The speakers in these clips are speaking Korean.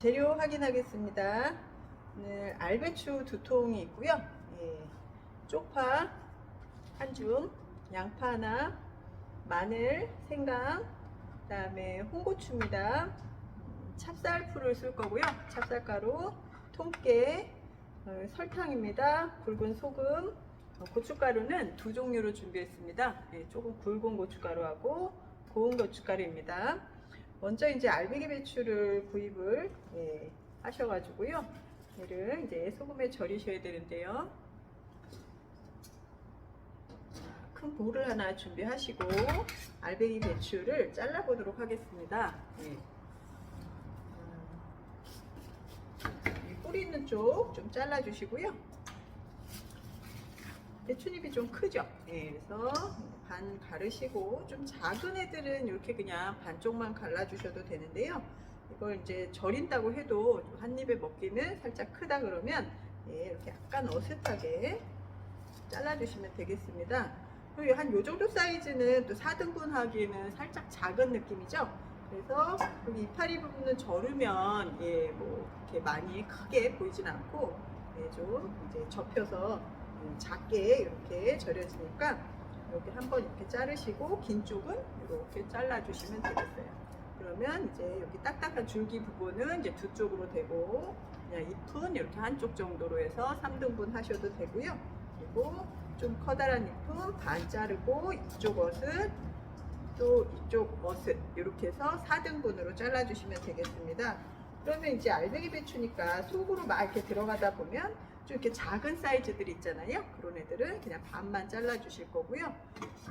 재료 확인하겠습니다. 오늘 알배추 두 통이 있고요. 예, 쪽파 한 줌, 양파 하나, 마늘, 생강, 그다음에 홍고추입니다. 음, 찹쌀풀을 쓸 거고요. 찹쌀가루, 통깨, 어, 설탕입니다. 굵은 소금, 어, 고춧가루는 두 종류로 준비했습니다. 예, 조금 굵은 고춧가루하고 고운 고춧가루입니다. 먼저 이제 알배기 배추를 구입을 예, 하셔가지고요. 얘를 이제 소금에 절이셔야 되는데요. 큰 볼을 하나 준비하시고 알배기 배추를 잘라보도록 하겠습니다. 예. 음, 이 뿌리 있는 쪽 좀 잘라주시고요. 배추잎이 좀 크죠? 예, 그래서 반 가르시고 좀 작은 애들은 이렇게 그냥 반쪽만 갈라주셔도 되는데요. 이걸 이제 절인다고 해도 한 입에 먹기는 살짝 크다 그러면 예, 이렇게 약간 어슷하게 잘라주시면 되겠습니다. 그리고 한 요 정도 사이즈는 또 4등분 하기에는 살짝 작은 느낌이죠. 그래서 여기 이파리 부분은 절으면 예, 뭐 이렇게 많이 크게 보이진 않고 예, 좀 이제 접혀서 음, 작게 이렇게 절여지니까 이렇게 한번 이렇게 자르시고 긴 쪽은 이렇게 잘라주시면 되겠어요. 그러면 이제 여기 딱딱한 줄기 부분은 이제 두 쪽으로 되고 그냥 잎은 이렇게 한쪽 정도로 해서 3등분 하셔도 되고요. 그리고 좀 커다란 잎은 반 자르고 이쪽 옷은 또 이쪽 옷은 이렇게 해서 4등분으로 잘라주시면 되겠습니다. 그러면 이제 알배기 배추니까 속으로 막 이렇게 들어가다 보면 좀 이렇게 작은 사이즈들 있잖아요. 그런 애들은 그냥 반만 잘라 주실 거고요.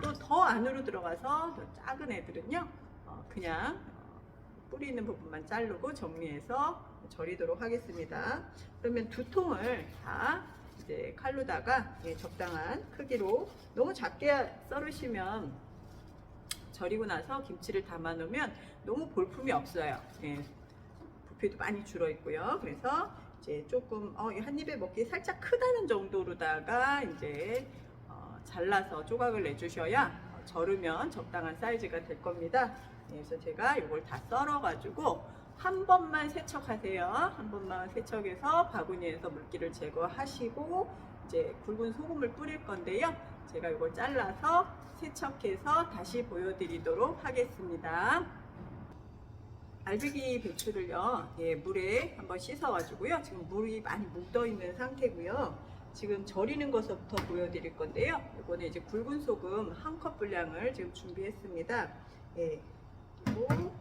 또 더 안으로 들어가서 더 작은 애들은요, 어, 그냥 어, 뿌리 있는 부분만 자르고 정리해서 절이도록 하겠습니다. 그러면 두 통을 다 이제 칼로다가 예, 적당한 크기로 너무 작게 썰으시면 절이고 나서 김치를 담아 놓으면 너무 볼품이 없어요. 예, 부피도 많이 줄어 있고요. 그래서 이제 조금 어, 이한 입에 먹기 살짝 크다는 정도로다가 이제 어, 잘라서 조각을 내주셔야 어, 절으면 적당한 사이즈가 될 겁니다. 네, 그래서 제가 이걸 다 썰어가지고 한 번만 세척하세요. 한 번만 세척해서 바구니에서 물기를 제거하시고 이제 굵은 소금을 뿌릴 건데요. 제가 이걸 잘라서 세척해서 다시 보여드리도록 하겠습니다. 알배기 배추를요, 예, 물에 한번 씻어가지고요. 지금 물이 많이 묻어 있는 상태고요. 지금 절이는 것부터 보여드릴 건데요. 이거는 이제 굵은 소금 한 컵 분량을 지금 준비했습니다. 예, 그리고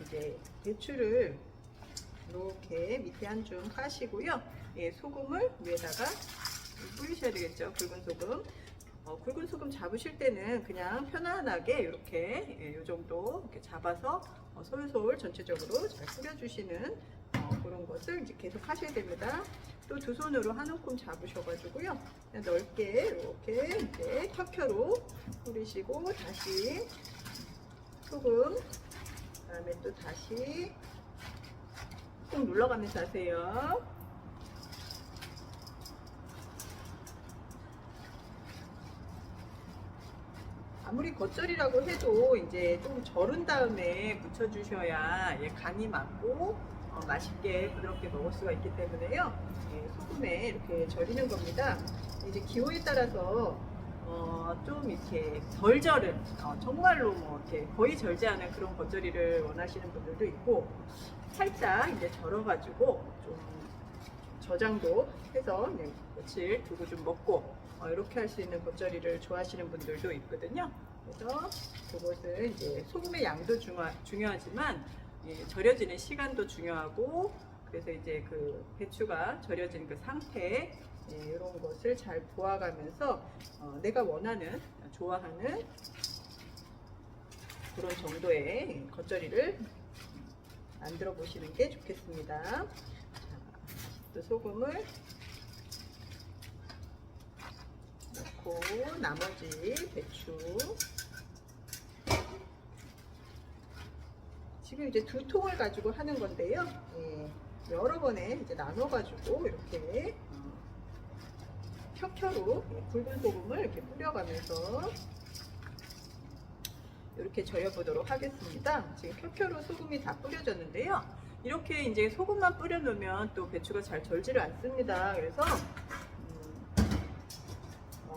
이제 배추를 이렇게 밑에 한 줌 까시고요. 예, 소금을 위에다가 뿌리셔야 되겠죠. 굵은 소금. 어, 굵은 소금 잡으실 때는 그냥 편안하게 이렇게 예, 이 정도 이렇게 잡아서 어, 솔솔 전체적으로 잘 뿌려주시는 어, 그런 것을 이제 계속 하셔야 됩니다. 또 두 손으로 한 움큼 잡으셔가지고요. 넓게 이렇게 이제 켜켜로 뿌리시고 다시 소금 그다음에 또 다시 꾹 눌러가면서 하세요. 아무리 겉절이라고 해도 이제 좀 절은 다음에 묻혀주셔야 예, 간이 맞고 어, 맛있게 부드럽게 먹을 수가 있기 때문에요. 예, 소금에 이렇게 절이는 겁니다. 이제 기호에 따라서 어, 좀 이렇게 덜 절은 어, 정말로 뭐 이렇게 거의 절지 않은 그런 겉절이를 원하시는 분들도 있고 살짝 이제 절어가지고 좀 저장도 해서 이제 며칠 두고 좀 먹고 어, 이렇게 할 수 있는 겉절이를 좋아하시는 분들도 있거든요. 그래서 그것을 이제 소금의 양도 중요, 중요하지만 예, 절여지는 시간도 중요하고 그래서 이제 그 배추가 절여진 그 상태 예, 이런 것을 잘 보아가면서 어, 내가 원하는 좋아하는 그런 정도의 겉절이를 만들어 보시는 게 좋겠습니다. 자, 또 소금을 넣고 나머지 배추 지금 이제 두 통을 가지고 하는 건데요. 예, 여러 번에 이제 나눠 가지고 이렇게 어, 켜켜로 예, 굵은 소금을 이렇게 뿌려가면서 이렇게 절여보도록 하겠습니다. 지금 켜켜로 소금이 다 뿌려졌는데요. 이렇게 이제 소금만 뿌려 놓으면 또 배추가 잘 절지를 않습니다. 그래서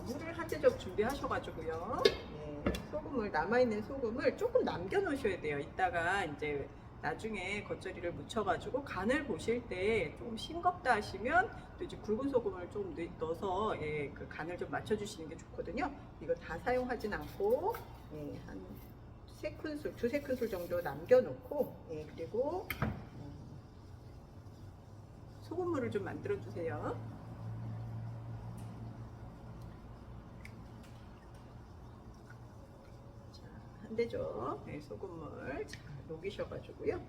물을 한 대접 준비하셔가지고요. 네, 소금을 남아있는 소금을 조금 남겨 놓으셔야 돼요. 이따가 이제 나중에 겉절이를 묻혀가지고 간을 보실 때 조금 싱겁다 하시면 또 이제 굵은 소금을 좀 넣- 넣어서 예, 그 간을 좀 맞춰주시는 게 좋거든요. 이거 다 사용하진 않고 예, 한세 큰술, 두세 큰술 정도 남겨놓고 예, 그리고 어, 소금물을 좀 만들어 주세요. 자, 한 대죠. 네, 소금물 잘 녹이셔가지고요.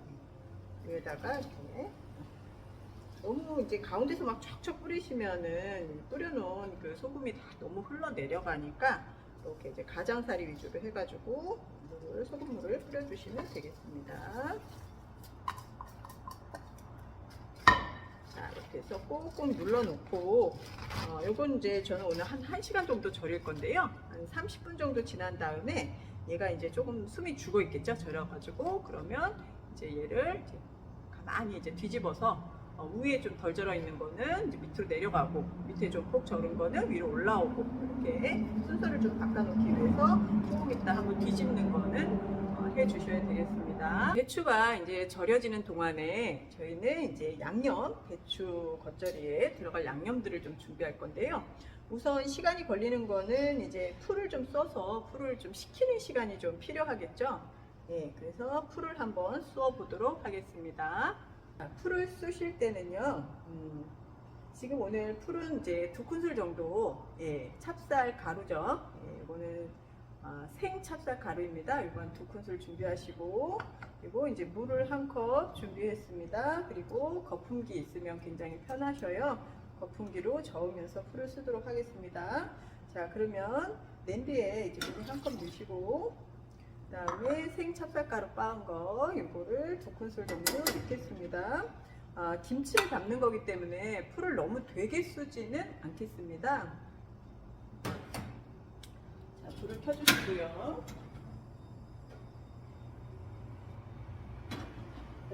여기다가 이렇게 너무 이제 가운데서 막 척척 뿌리시면은 뿌려놓은 그 소금이 다 너무 흘러 내려가니까 이렇게 이제 가장사리 위주로 해가지고 물을 소금물을 뿌려주시면 되겠습니다. 자 이렇게 해서 꾹꾹 눌러놓고 어, 요건 이제 저는 오늘 한 1시간 정도 절일 건데요. 한 30분 정도 지난 다음에 얘가 이제 조금 숨이 죽어 있겠죠. 절여가지고 그러면 이제 얘를 이제 가만히 이제 뒤집어서 어, 위에 좀 덜 절어 있는 거는 밑으로 내려가고 밑에 좀 폭 절은 거는 위로 올라오고 이렇게 순서를 좀 바꿔놓기 위해서 조금 이따 한번 뒤집는 거는 어, 해주셔야 되겠습니다. 배추가 이제 절여지는 동안에 저희는 이제 양념 배추 겉절이에 들어갈 양념들을 좀 준비할 건데요. 우선 시간이 걸리는 거는 이제 풀을 좀 써서 풀을 좀 식히는 시간이 좀 필요하겠죠. 예, 그래서 풀을 한번 쏘아 보도록 하겠습니다. 자, 풀을 쑤실 때는요, 음, 지금 오늘 풀은 이제 두 큰술 정도, 예, 찹쌀 가루죠. 예, 이거는 아, 생 찹쌀 가루입니다. 이건 두 큰술 준비하시고, 그리고 이제 물을 한 컵 준비했습니다. 그리고 거품기 있으면 굉장히 편하셔요. 거품기로 저으면서 풀을 쓰도록 하겠습니다. 자, 그러면 냄비에 이제 물을 한컵 넣으시고, 그 다음에 생 찹쌀가루 빻은 거 이거를 두 큰술 정도 넣겠습니다. 아, 김치를 담는 거기 때문에 풀을 너무 되게 쓰지는 않겠습니다. 자, 불을 켜주시고요.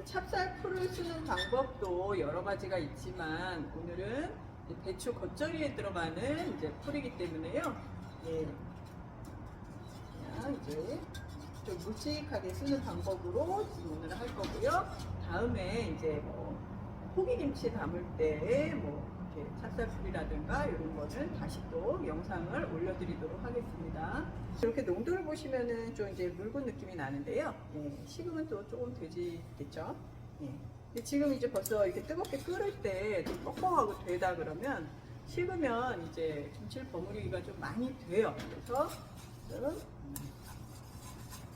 찹쌀 풀을 쓰는 방법도 여러 가지가 있지만 오늘은 이 배추 겉절이에 들어가는 이제 풀이기 때문에요. 예. 이제 좀 묵직하게 쓰는 방법으로 오늘 할 거고요. 다음에 이제 뭐 호기김치 담을 때뭐 이렇게 찹쌀풀이라든가 이런 거는 다시 또 영상을 올려드리도록 하겠습니다. 이렇게 농도를 보시면은 좀 이제 묽은 느낌이 나는데요. 예, 식으면 또 조금 되지겠죠. 예. 지금 이제 벌써 이렇게 뜨겁게 끓을 때좀 뻑뻑하고 되다 그러면 식으면 이제 김치를 버무리기가 좀 많이 돼요. 그래서 좀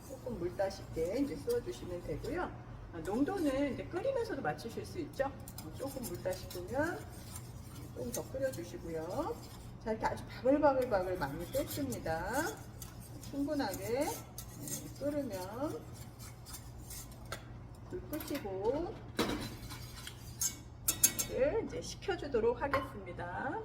조금 물다시게 이제 쏘아주시면 되고요. 아, 농도는 이제 끓이면서도 맞추실 수 있죠. 어, 조금 물다시으면 조금 더 끓여주시고요. 자, 이렇게 아주 바글바글바글 많이 뺐습니다. 충분하게 네, 끓으면 불 끄시고 이제 식혀주도록 하겠습니다.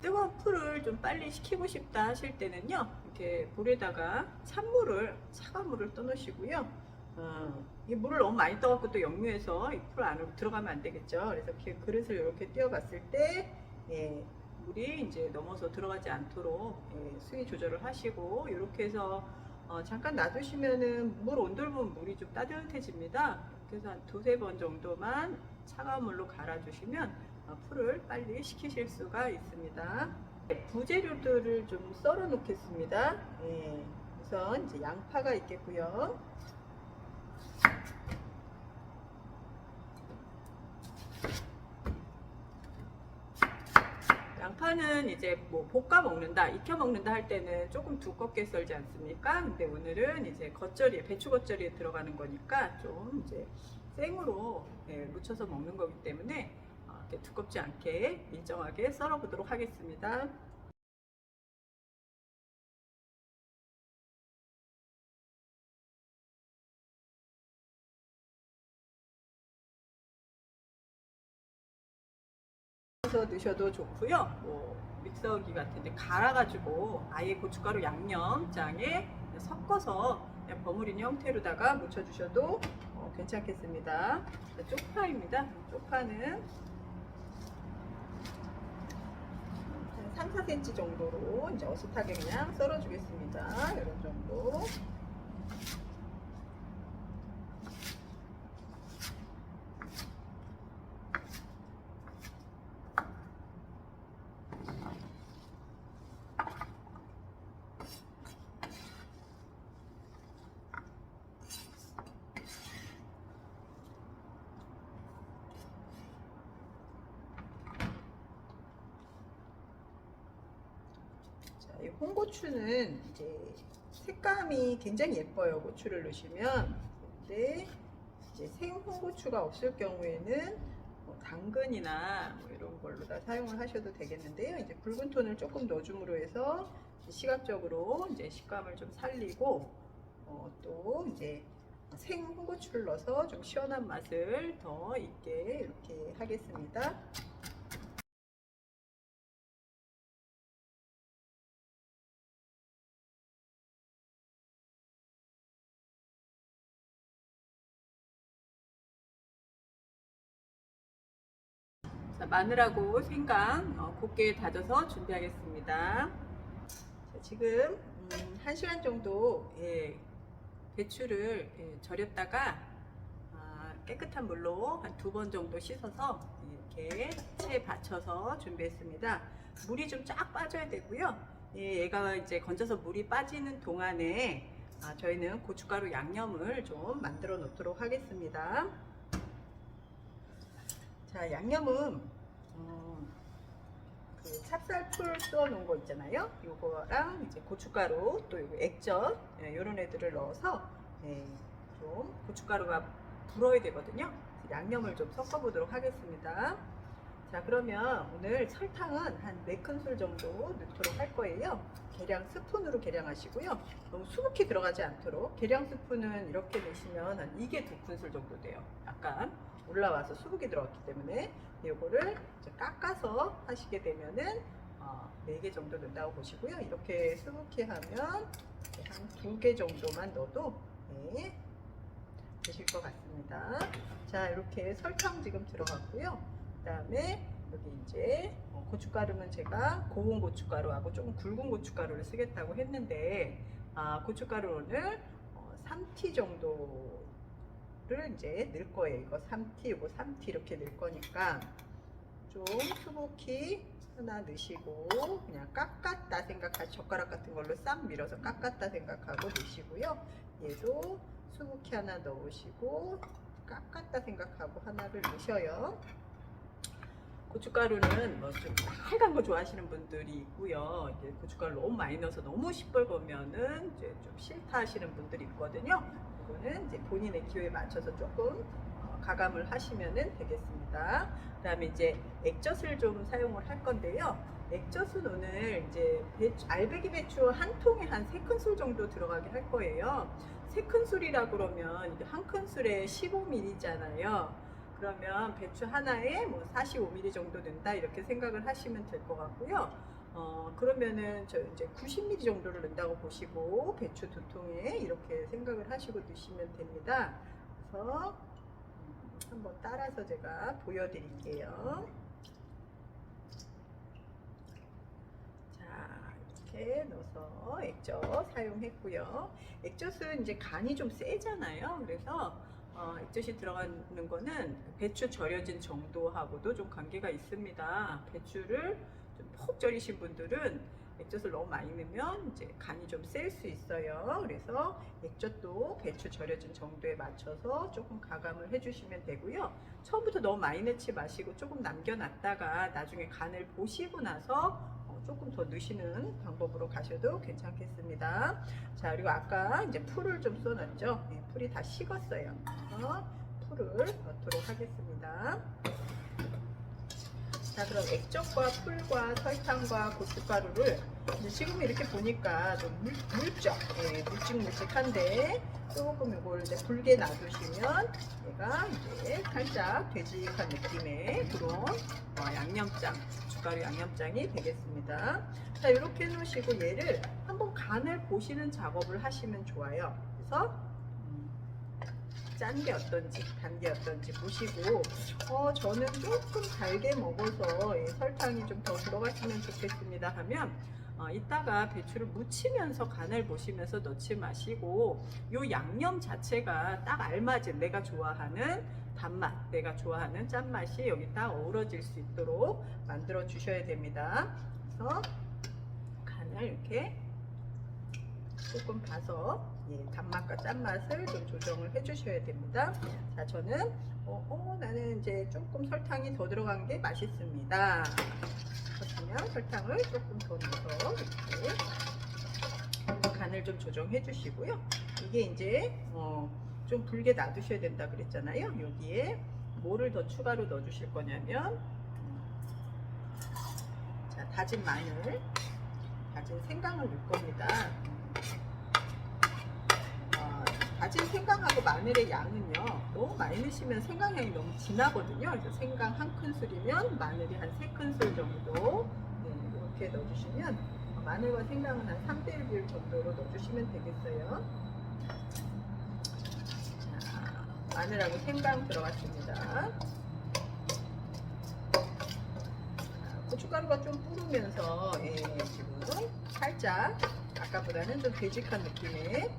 뜨거운 풀을 좀 빨리 식히고 싶다 하실 때는요 이렇게 불에다가 찬물을 차가운 물을 떠놓으시고요 어, 이 물을 너무 많이 떠갖고 또 역류해서 이 풀 안으로 들어가면 안 되겠죠 그래서 이렇게 그릇을 이렇게 띄어봤을 때 예, 물이 이제 넘어서 들어가지 않도록 예, 수위 조절을 하시고 이렇게 해서 어, 잠깐 놔두시면은 물 보면 물이 좀 따뜻해집니다 그래서 한 두세 번 정도만 차가운 물로 갈아주시면 어, 풀을 빨리 식히실 수가 있습니다. 네, 부재료들을 좀 썰어 놓겠습니다. 예, 우선 이제 양파가 있겠고요. 양파는 이제 뭐 볶아 먹는다, 익혀 먹는다 할 때는 조금 두껍게 썰지 않습니까? 근데 오늘은 이제 겉절이에 배추 겉절이에 들어가는 거니까 좀 이제 생으로 예, 무쳐서 먹는 거기 때문에 어, 두껍지 않게 일정하게 썰어 보도록 하겠습니다. 서 넣으셔도 좋고요. 뭐 믹서기 같은데 갈아가지고 아예 고춧가루 양념장에 섞어서 버무린 형태로다가 묻혀주셔도 어, 괜찮겠습니다. 자, 쪽파입니다. 쪽파는 한 3, 4cm 정도로 이제 어슷하게 그냥 썰어주겠습니다. 이런 정도. 자, 이 홍고추는 이제 색감이 굉장히 예뻐요. 고추를 넣으시면. 근데 이제 생 홍고추가 없을 경우에는 뭐 당근이나 뭐 이런 걸로 다 사용을 하셔도 되겠는데요. 이제 붉은 톤을 조금 넣어줌으로 해서 시각적으로 이제 식감을 좀 살리고 어, 또 이제 생 홍고추를 넣어서 좀 시원한 맛을 더 있게 이렇게 하겠습니다. 자, 마늘하고 생강 어, 곱게 다져서 준비하겠습니다. 자, 지금 음, 1시간 정도 예, 배추를 예, 절였다가 아, 깨끗한 물로 한 두 번 정도 씻어서 이렇게 채에 받쳐서 준비했습니다. 물이 좀 쫙 빠져야 되고요. 예, 얘가 이제 건져서 물이 빠지는 동안에 아, 저희는 고춧가루 양념을 좀 만들어 놓도록 하겠습니다. 자, 양념은 음, 그 찹쌀풀 써 놓은 거 있잖아요. 요거랑 이제 고춧가루 또 요거 액젓 예, 요런 애들을 넣어서 예, 좀 고춧가루가 불어야 되거든요. 양념을 좀 섞어 보도록 하겠습니다. 자, 그러면 오늘 설탕은 한 4큰술 정도 넣도록 할 거예요. 계량 스푼으로 계량하시고요. 너무 수북히 들어가지 않도록 계량 스푼은 이렇게 넣으시면 한 이게 2큰술 정도 돼요. 약간 올라와서 수북이 들어갔기 때문에 이거를 깎아서 하시게 되면은 어, 4개 정도 넣는다고 보시고요. 이렇게 수북히 하면 한 2개 정도만 넣어도 네, 되실 것 같습니다. 자, 이렇게 설탕 지금 들어갔고요. 그 다음에 여기 이제 어, 고춧가루는 제가 고운 고춧가루하고 조금 굵은 고춧가루를 쓰겠다고 했는데 아, 고춧가루 오늘 어, 3t 정도 를 이제 넣을 거예요. 이거 3t, 이거 3t 이렇게 넣을 거니까 좀 수북히 하나 넣으시고 그냥 깎았다 생각하시 젓가락 같은 걸로 싹 밀어서 깎았다 생각하고 넣으시고요. 얘도 수북히 하나 넣으시고 깎았다 생각하고 하나를 넣으셔요. 고춧가루는 뭐 좀 빨간 거 좋아하시는 분들이 있고요. 이제 고춧가루 너무 많이 넣어서 너무 시뻘거면은 이제 좀 싫다 하시는 분들이 있거든요. 이거는 이제 본인의 기호에 맞춰서 조금 어, 가감을 하시면은 되겠습니다. 그 다음에 이제 액젓을 좀 사용을 할 건데요. 액젓은 오늘 이제 배추, 알배기 배추 한 통에 한세 큰술 정도 들어가게 할 거예요. 세 큰술이라 그러면 이게 한 큰술에 15ml잖아요. 그러면 배추 하나에 뭐 45ml 정도 넣는다 이렇게 생각을 하시면 될 것 같고요. 어 그러면은 저 이제 90ml 정도를 넣는다고 보시고 배추 두 통에 이렇게 생각을 하시고 넣으시면 됩니다. 그래서 음, 한번 따라서 제가 보여드릴게요. 자 이렇게 넣어서 액젓 사용했고요. 액젓은 이제 간이 좀 세잖아요. 그래서 어, 액젓이 들어가는 거는 배추 절여진 정도하고도 좀 관계가 있습니다. 배추를 좀푹 절이신 분들은 액젓을 너무 많이 넣으면 이제 간이 좀 셀 수 있어요. 그래서 액젓도 배추 절여진 정도에 맞춰서 조금 가감을 해주시면 되고요. 처음부터 너무 많이 넣지 마시고 조금 남겨놨다가 나중에 간을 보시고 나서 어, 조금 더 넣으시는 방법으로 가셔도 괜찮겠습니다. 자 그리고 아까 이제 풀을 좀 써놨죠. 네, 풀이 다 식었어요. 풀을 넣도록 하겠습니다. 자 그럼 액젓과 풀과 설탕과 고춧가루를 지금 이렇게 보니까 좀 물, 물쩍, 예, 묵직묵직한데 조금 이걸 이제 붉게 놔두시면 얘가 이제 살짝 되직한 느낌의 그런 어, 양념장, 고춧가루 양념장이 되겠습니다. 자 이렇게 해놓으시고 얘를 한 한번 간을 보시는 작업을 하시면 좋아요. 그래서 짠 게 어떤지, 단 게 어떤지 보시고, 어, 저는 조금 달게 먹어서 예, 설탕이 좀 더 들어갔으면 좋겠습니다 하면, 어, 이따가 배추를 무치면서 간을 보시면서 넣지 마시고, 요 양념 자체가 딱 알맞은 내가 좋아하는 단맛, 내가 좋아하는 짠맛이 여기 딱 어우러질 수 있도록 만들어 주셔야 됩니다. 그래서 간을 이렇게 조금 봐서 예, 단맛과 짠맛을 좀 조정을 해주셔야 됩니다. 자, 저는 어, 어, 나는 이제 조금 설탕이 더 들어간 게 맛있습니다. 그렇다면 설탕을 조금 더 넣어서 이렇게 간을 좀 조정해 주시고요. 이게 이제 어, 좀 불게 놔두셔야 된다 그랬잖아요. 여기에 뭐를 더 추가로 넣어 주실 거냐면 자, 다진 마늘, 다진 생강을 넣을 겁니다. 어, 다진 생강하고 마늘의 양은요 너무 많이 넣으시면 생강향이 너무 진하거든요. 그래서 생강 한 큰술이면 마늘이 한 세 큰술 정도. 네, 이렇게 넣어주시면 마늘과 생강은 한 3대 1 비율 정도로 넣어주시면 되겠어요. 자, 마늘하고 생강 들어갔습니다. 자, 고춧가루가 좀 뿌르면서 예, 지금 살짝 아까보다는 좀 되직한 느낌의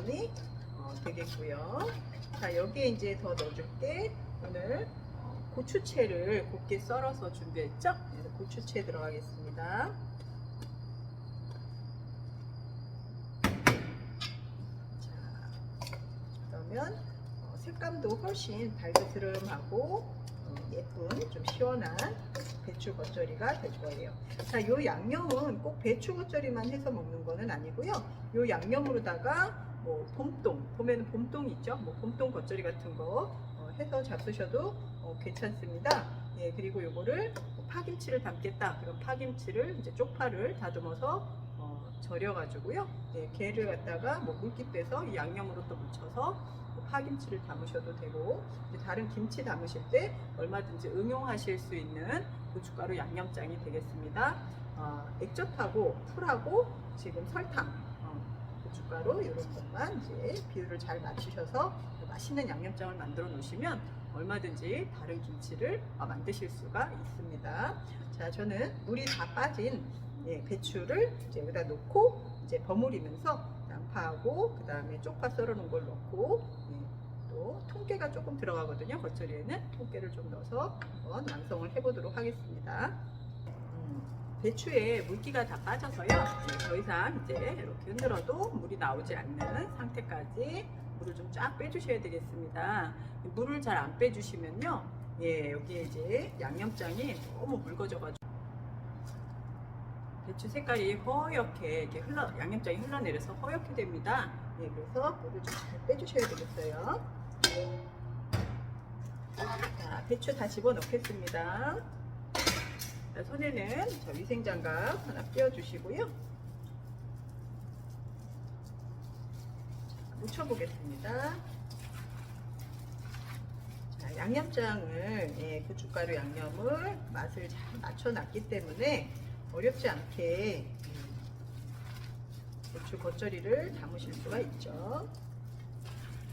예, 양념이 어, 되겠고요. 자 여기에 이제 더 넣어줄 게 오늘 어, 고추채를 곱게 썰어서 준비했죠. 그래서 고추채 들어가겠습니다. 자 그러면 어, 색감도 훨씬 달그스름하고 어, 예쁜 좀 시원한 배추 겉절이가 될 거예요. 자, 요 양념은 꼭 배추 겉절이만 해서 먹는 거는 아니고요. 요 양념으로다가 뭐 봄동, 봄에는 봄동이 있죠. 뭐 봄동 겉절이 같은 거 어, 해서 잡수셔도 어, 괜찮습니다. 예, 그리고 요거를 뭐 파김치를 담겠다. 그럼 파김치를 이제 쪽파를 다듬어서 어, 절여가지고요. 예, 게를 갖다가 뭐 물기 빼서 이 양념으로 또 묻혀서 뭐 파김치를 담으셔도 되고 다른 김치 담으실 때 얼마든지 응용하실 수 있는 고춧가루 양념장이 되겠습니다. 어, 액젓하고 풀하고 지금 설탕, 어, 고춧가루 이런 것만 이제 비율을 잘 맞추셔서 맛있는 양념장을 만들어 놓으시면 얼마든지 다른 김치를 어, 만드실 수가 있습니다. 자, 저는 물이 다 빠진 예, 배추를 이제 여기다 놓고 이제 버무리면서 양파하고 그 다음에 쪽파 썰어놓은 걸 넣고 예, 또 통깨가 조금 들어가거든요. 겉절이에는 통깨를 좀 넣어서 한번 완성을 해보도록 하겠습니다. 음, 배추에 물기가 다 빠져서요. 네, 더 이상 이제 이렇게 흔들어도 물이 나오지 않는 상태까지 물을 좀 쫙 빼주셔야 되겠습니다. 물을 잘 안 빼주시면요. 예, 여기에 이제 양념장이 너무 묽어져가지고 배추 색깔이 허옇게 이렇게 흘러 양념장이 흘러내려서 허옇게 됩니다. 예, 그래서 물을 좀 잘 빼주셔야 되겠어요. 자, 배추 다 집어 넣겠습니다. 자, 손에는 저 위생장갑 하나 끼워주시고요. 자, 묻혀보겠습니다. 자, 양념장을 예, 고춧가루 양념을 맛을 잘 맞춰놨기 때문에 어렵지 않게 음, 고추 겉절이를 담으실 수가 있죠.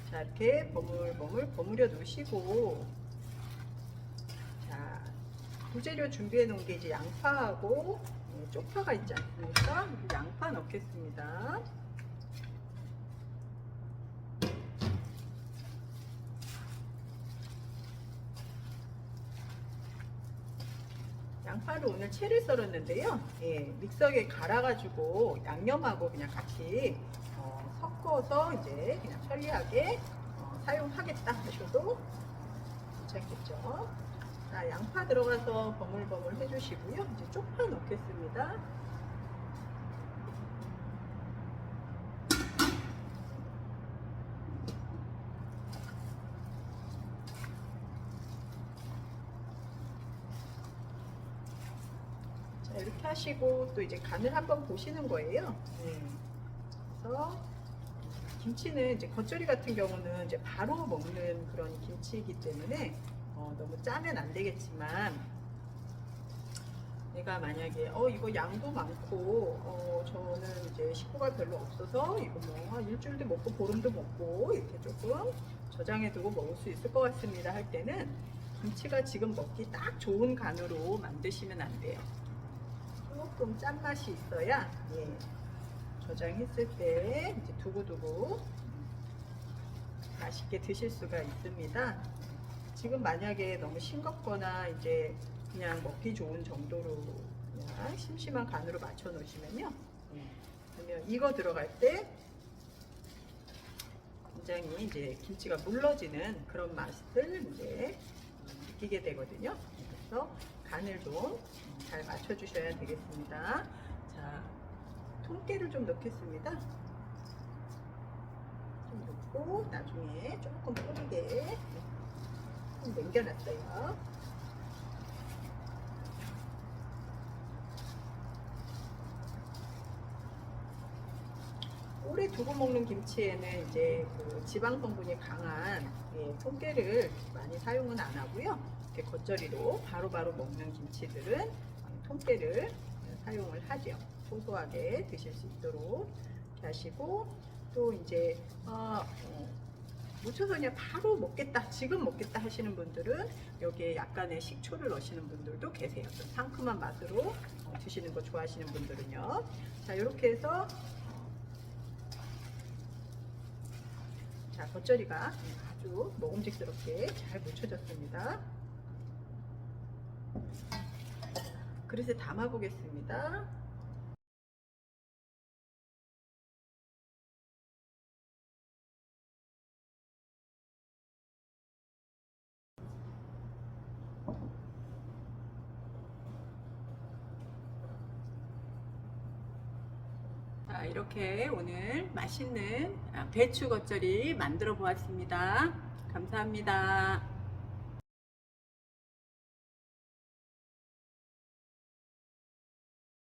자 이렇게 버물버물 버무려 놓으시고 자 부재료 준비해 놓은 게 이제 양파하고 예, 쪽파가 있지 않습니까? 양파 넣겠습니다. 양파를 오늘 채를 썰었는데요. 예, 믹서기에 갈아가지고 양념하고 그냥 같이 어, 섞어서 이제 그냥 편리하게 어, 사용하겠다 하셔도 괜찮겠죠. 자, 양파 들어가서 버물버물 해주시고요. 이제 쪽파 넣겠습니다. 자, 이렇게 하시고 또 이제 간을 한번 보시는 거예요. 네. 그래서 김치는 이제 겉절이 같은 경우는 이제 바로 먹는 그런 김치이기 때문에 어, 너무 짜면 안 되겠지만 내가 만약에 어 이거 양도 많고 어 저는 이제 식구가 별로 없어서 이거 뭐한 일주일도 먹고 보름도 먹고 이렇게 조금 저장해 두고 먹을 수 있을 것 같습니다 할 때는 김치가 지금 먹기 딱 좋은 간으로 만드시면 안 돼요. 조금 짠맛이 있어야 예, 저장했을 때 이제 두고두고 맛있게 드실 수가 있습니다. 지금 만약에 너무 싱겁거나 이제 그냥 먹기 좋은 정도로 그냥 심심한 간으로 맞춰 놓으시면요. 예, 그러면 이거 들어갈 때 굉장히 이제 김치가 물러지는 그런 맛을 이제 느끼게 되거든요. 그래서 간을 좀 잘 맞춰 주셔야 되겠습니다. 자, 통깨를 좀 넣겠습니다. 좀 넣고 나중에 조금 뿌리게 좀 남겨놨어요. 오래 두고 먹는 김치에는 이제 그 지방 성분이 강한 예, 통깨를 많이 사용은 안 하고요. 이렇게 겉절이로 바로바로 먹는 김치들은 통깨를 사용을 하죠. 소소하게 드실 수 있도록 하시고 또 이제 어, 어, 무쳐서 그냥 바로 먹겠다, 지금 먹겠다 하시는 분들은 여기에 약간의 식초를 넣으시는 분들도 계세요. 좀 상큼한 맛으로 어, 드시는 거 좋아하시는 분들은요. 자, 이렇게 해서 자, 겉절이가 아주 먹음직스럽게 잘 묻혀졌습니다. 그릇에 담아 보겠습니다. 이렇게 오늘 맛있는 아, 배추 겉절이 만들어 보았습니다. 감사합니다.